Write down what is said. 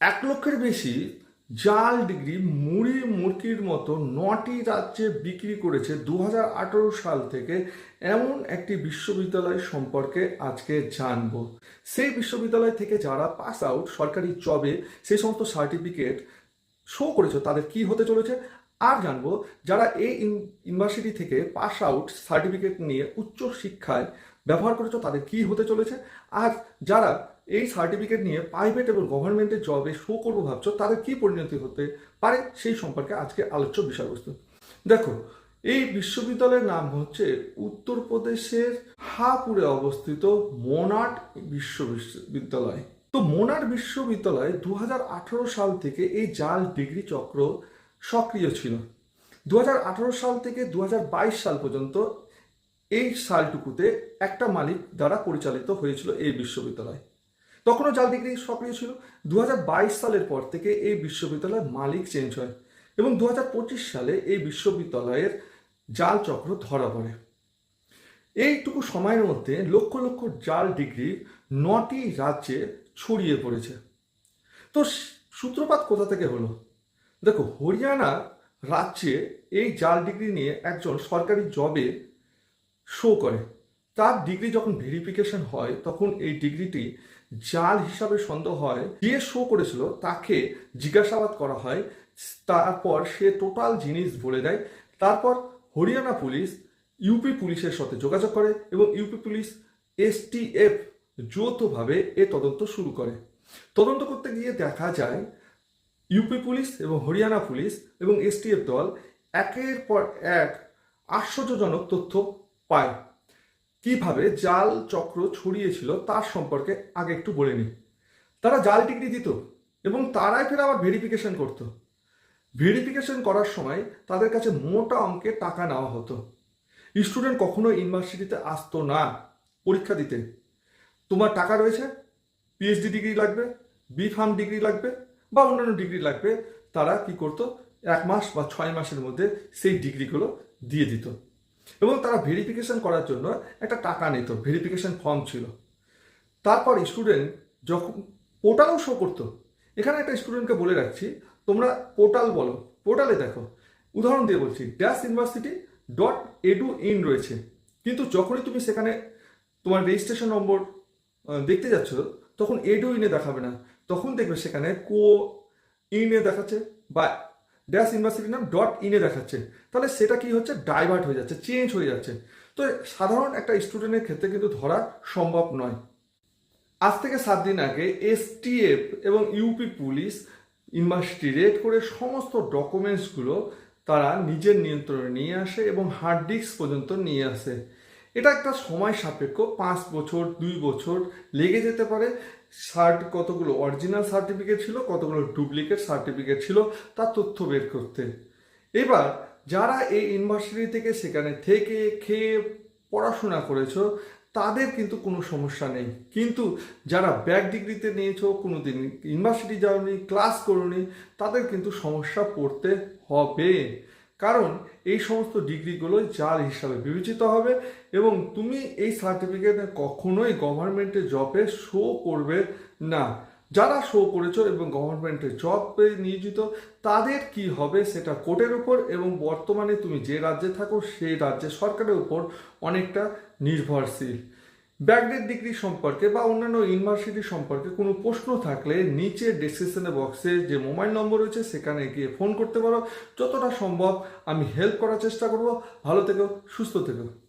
এক লক্ষের বেশি জাল ডিগ্রি মুড়ি মুরকির মতো নটি রাজ্যে বিক্রি করেছে দু হাজার আঠেরো সাল থেকে এমন একটি বিশ্ববিদ্যালয় সম্পর্কে আজকে জানব। সেই বিশ্ববিদ্যালয় থেকে যারা পাস আউট সরকারি জবে সেই সমস্ত সার্টিফিকেট শো করেছে, তাদের কি হতে চলেছে? আর জানব, যারা এই ইউন- ইউনিভার্সিটি থেকে পাস আউট সার্টিফিকেট নিয়ে উচ্চ শিক্ষায় ব্যবহার করেছ, তাদের কি হতে চলেছে? আর যারা এই সার্টিফিকেট নিয়ে প্রাইভেট এবং গভর্নমেন্টের জবে শো করব ভাবছ, তাদের কি পরিণতি হতে পারে সেই সম্পর্কে আজকে আলোচ্য বিষয়বস্তু। দেখো, এই বিশ্ববিদ্যালয়ের নাম হচ্ছে উত্তরপ্রদেশের হাপুরে অবস্থিত মোনাট বিশ্ব বিশ্ববিদ্যালয়। তো মোনাট বিশ্ববিদ্যালয় দু সাল থেকে এই জাল ডিগ্রি চক্র সক্রিয় ছিল। দু হাজার আঠারো সাল থেকে দু হাজার বাইশ সাল পর্যন্ত এই সালটুকুতে একটা মালিক দ্বারা পরিচালিত হয়েছিল এই বিশ্ববিদ্যালয়। তখনও জাল ডিগ্রি সক্রিয় ছিল। দু হাজার বাইশ সালের পর থেকে এই বিশ্ববিদ্যালয়ের মালিক চেঞ্জ হয় এবং দু হাজার পঁচিশ সালে এই বিশ্ববিদ্যালয়ের জাল চক্র ধরা পড়ে। এইটুকু সময়ের মধ্যে লক্ষ লক্ষ জাল ডিগ্রি নটি রাজ্যে ছড়িয়ে পড়েছে। তো সূত্রপাত কোথা থেকে হলো? দেখো, হরিয়ানা রাজ্যে এই জাল ডিগ্রি নিয়ে একজন সরকারি জবে শো করে। তার ডিগ্রি যখন ভেরিফিকেশন হয়, তখন এই ডিগ্রিটি জাল হিসাবে সন্দেহ হয়, যে শো করেছিল, তাকে জিজ্ঞাসাবাদ করা হয়, তারপর সে টোটাল জিনিস বলে দেয়, তারপর হরিয়ানা পুলিশ ইউপি পুলিশের সাথে যোগাযোগ করে এবং ইউপি পুলিশ এসটিএফ যৌথভাবে এ তদন্ত শুরু করে। তদন্ত করতে গিয়ে দেখা যায় ইউপি পুলিশ এবং হরিয়ানা পুলিশ এবং এসটিএফ দল একের পর এক আশ্চর্যজনক তথ্য পায়। কীভাবে জাল চক্র ছড়িয়েছিল তার সম্পর্কে আগে একটু বলে নিই। তারা জাল ডিগ্রি দিত এবং তারাই ফের আবার ভেরিফিকেশন করত। ভেরিফিকেশন করার সময় তাদের কাছে মোটা অঙ্কের টাকা নেওয়া হতো। স্টুডেন্ট কখনো ইউনিভার্সিটিতে আসতো না পরীক্ষা দিতে। তোমার টাকা রয়েছে পিএইচডি ডিগ্রি লাগবে বি ফার্ম ডিগ্রি লাগবে বা অন্যান্য ডিগ্রি লাগবে, তারা কি করতো, এক মাস বা ছয় মাসের মধ্যে সেই ডিগ্রিগুলো দিয়ে দিত। এবং তারা ভেরিফিকেশন করার জন্য একটা টাকা নিত ভেরিফিকেশন ফর্ম ছিল। তারপর স্টুডেন্ট যখন পোর্টালও শো করতো, এখানে একটা স্টুডেন্টকে বলে রাখছি, তোমরা পোর্টাল বলো পোর্টালে দেখো, উদাহরণ দিয়ে বলছি dash university dot edu in রয়েছে। কিন্তু যখনই তুমি সেখানে তোমার রেজিস্ট্রেশন নম্বর দেখতে যাচ্ছ, তখন এডু ইনে দেখাবে না। তখন দেখবে সেখানে কো ইনে দেখাচ্ছে, বা ড্যাশ ইউনিভার্সিটির নাম ডট ইনে দেখাচ্ছে। তাহলে সেটা কি হচ্ছে? ডাইভার্ট হয়ে যাচ্ছে চেঞ্জ হয়ে যাচ্ছে। তো সাধারণ একটা স্টুডেন্টের ক্ষেত্রে কিন্তু ধরা সম্ভব নয়। আজ থেকে সাত দিন আগে এসটিএফ এবং ইউপি পুলিশ ইউনিভার্সিটি রেড করে সমস্ত ডকুমেন্টসগুলো তারা নিজের নিয়ন্ত্রণে নিয়ে আসে এবং হার্ড ডিস্ক পর্যন্ত নিয়ে আসে। এটা একটা সময় সাপেক্ষ, পাঁচ বছর, দুই বছর লেগে যেতে পারে সার্ট কতগুলো অরিজিনাল সার্টিফিকেট ছিল, কতগুলো ডুপ্লিকেট সার্টিফিকেট ছিল তার তথ্য বের করতে। এবার, যারা এই ইউনিভার্সিটি থেকে সেখানে থেকে খেয়ে পড়াশোনা করেছ, তাদের কিন্তু কোনো সমস্যা নেই। কিন্তু যারা ব্যাক ডিগ্রিতে নিয়েছো কোনো দিন ইউনিভার্সিটি যাওনি ক্লাস করোনি, তাদের কিন্তু সমস্যা পড়তে হবে। কারণ এই সমস্ত ডিগ্রিগুলো জাল হিসাবে বিবেচিত হবে এবং তুমি এই সার্টিফিকেট কখনোই গভর্নমেন্টের জবে শো করবে না। যারা শো করেছ এবং গভর্নমেন্টের জবে নিয়োজিত, তাদের কি হবে সেটা কোর্টের উপর এবং বর্তমানে তুমি যে রাজ্যে থাকো, সেই রাজ্যের সরকারের উপর অনেকটা নির্ভরশীল। ব্যাকডেট ডিগ্রি সম্পর্কে বা অন্যান্য ইউনিভার্সিটি সম্পর্কে কোনো প্রশ্ন থাকলে নিচে ডিসক্রিপশনে বক্সে যে মোবাইল নম্বর রয়েছে সেখানে গিয়ে ফোন করতে পারো। যতটা সম্ভব আমি হেল্প করার চেষ্টা করব। ভালো থেকো, সুস্থ থেকো।